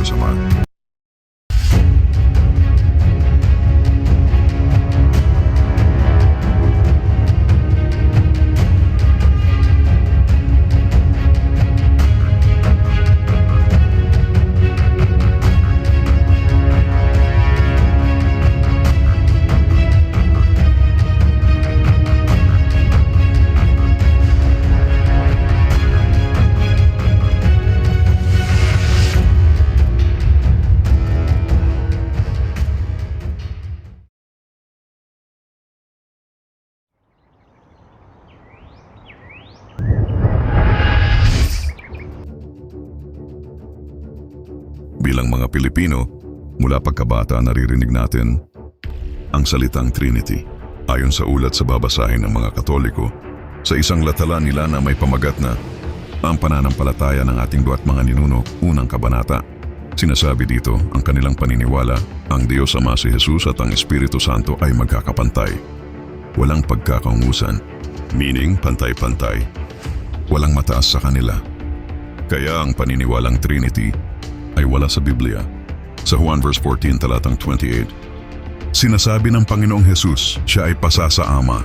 Thank so much. Bilang mga Pilipino, mula pagkabata naririnig natin ang salitang Trinity. Ayon sa ulat sa babasahin ng mga Katoliko, sa isang latala nila na may pamagat na ang pananampalataya ng ating duat mga ninuno, unang kabanata. Sinasabi dito ang kanilang paniniwala, ang Diyos Ama si Jesus at ang Espiritu Santo ay magkakapantay. Walang pagkakaungusan, meaning pantay-pantay. Walang mataas sa kanila. Kaya ang paniniwalang Trinity ay wala sa Biblia. Sa Juan verse 14 talatang 28, Sinasabi ng Panginoong Jesus, siya ay pasa sa Ama.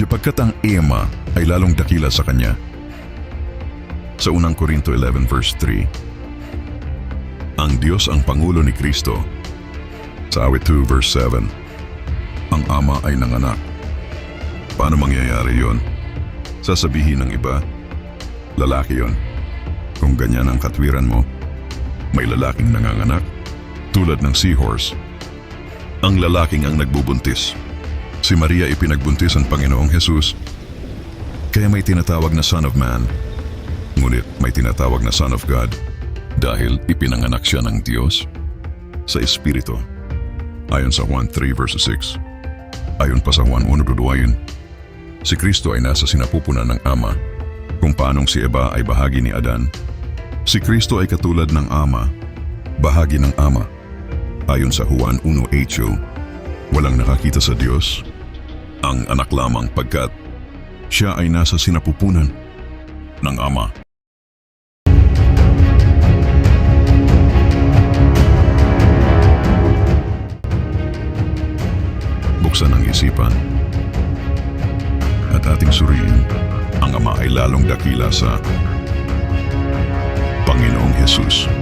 Sapagkat ang Ema ay lalong dakila sa Kanya. Sa unang Korinto 11 verse 3, Ang Diyos ang Pangulo ni Kristo. Sa awit 2 verse 7, Ang Ama ay nanganak. Paano mangyayari yon? Sasabihin ng iba, lalaki yon. Kung ganyan ang katwiran mo, may lalaking nanganganak, tulad ng seahorse. Ang lalaking ang nagbubuntis. Si Maria ipinagbuntis ang Panginoong Jesus. Kaya may tinatawag na Son of Man. Ngunit may tinatawag na Son of God dahil ipinanganak siya ng Diyos sa Espiritu. Ayon sa Juan 3 verse 6. Ayon pa sa Juan 1.2 si Kristo ay nasa sinapupunan ng Ama kung paanong si Eva ay bahagi ni Adan. Si Kristo ay katulad ng Ama, bahagi ng Ama. Ayon sa Juan 1.8, walang nakakita sa Diyos, ang anak lamang pagkat siya ay nasa sinapupunan ng Ama. Buksan ang isipan at ating suriin ang Ama ay lalong dakila sa Panginoong Jesus.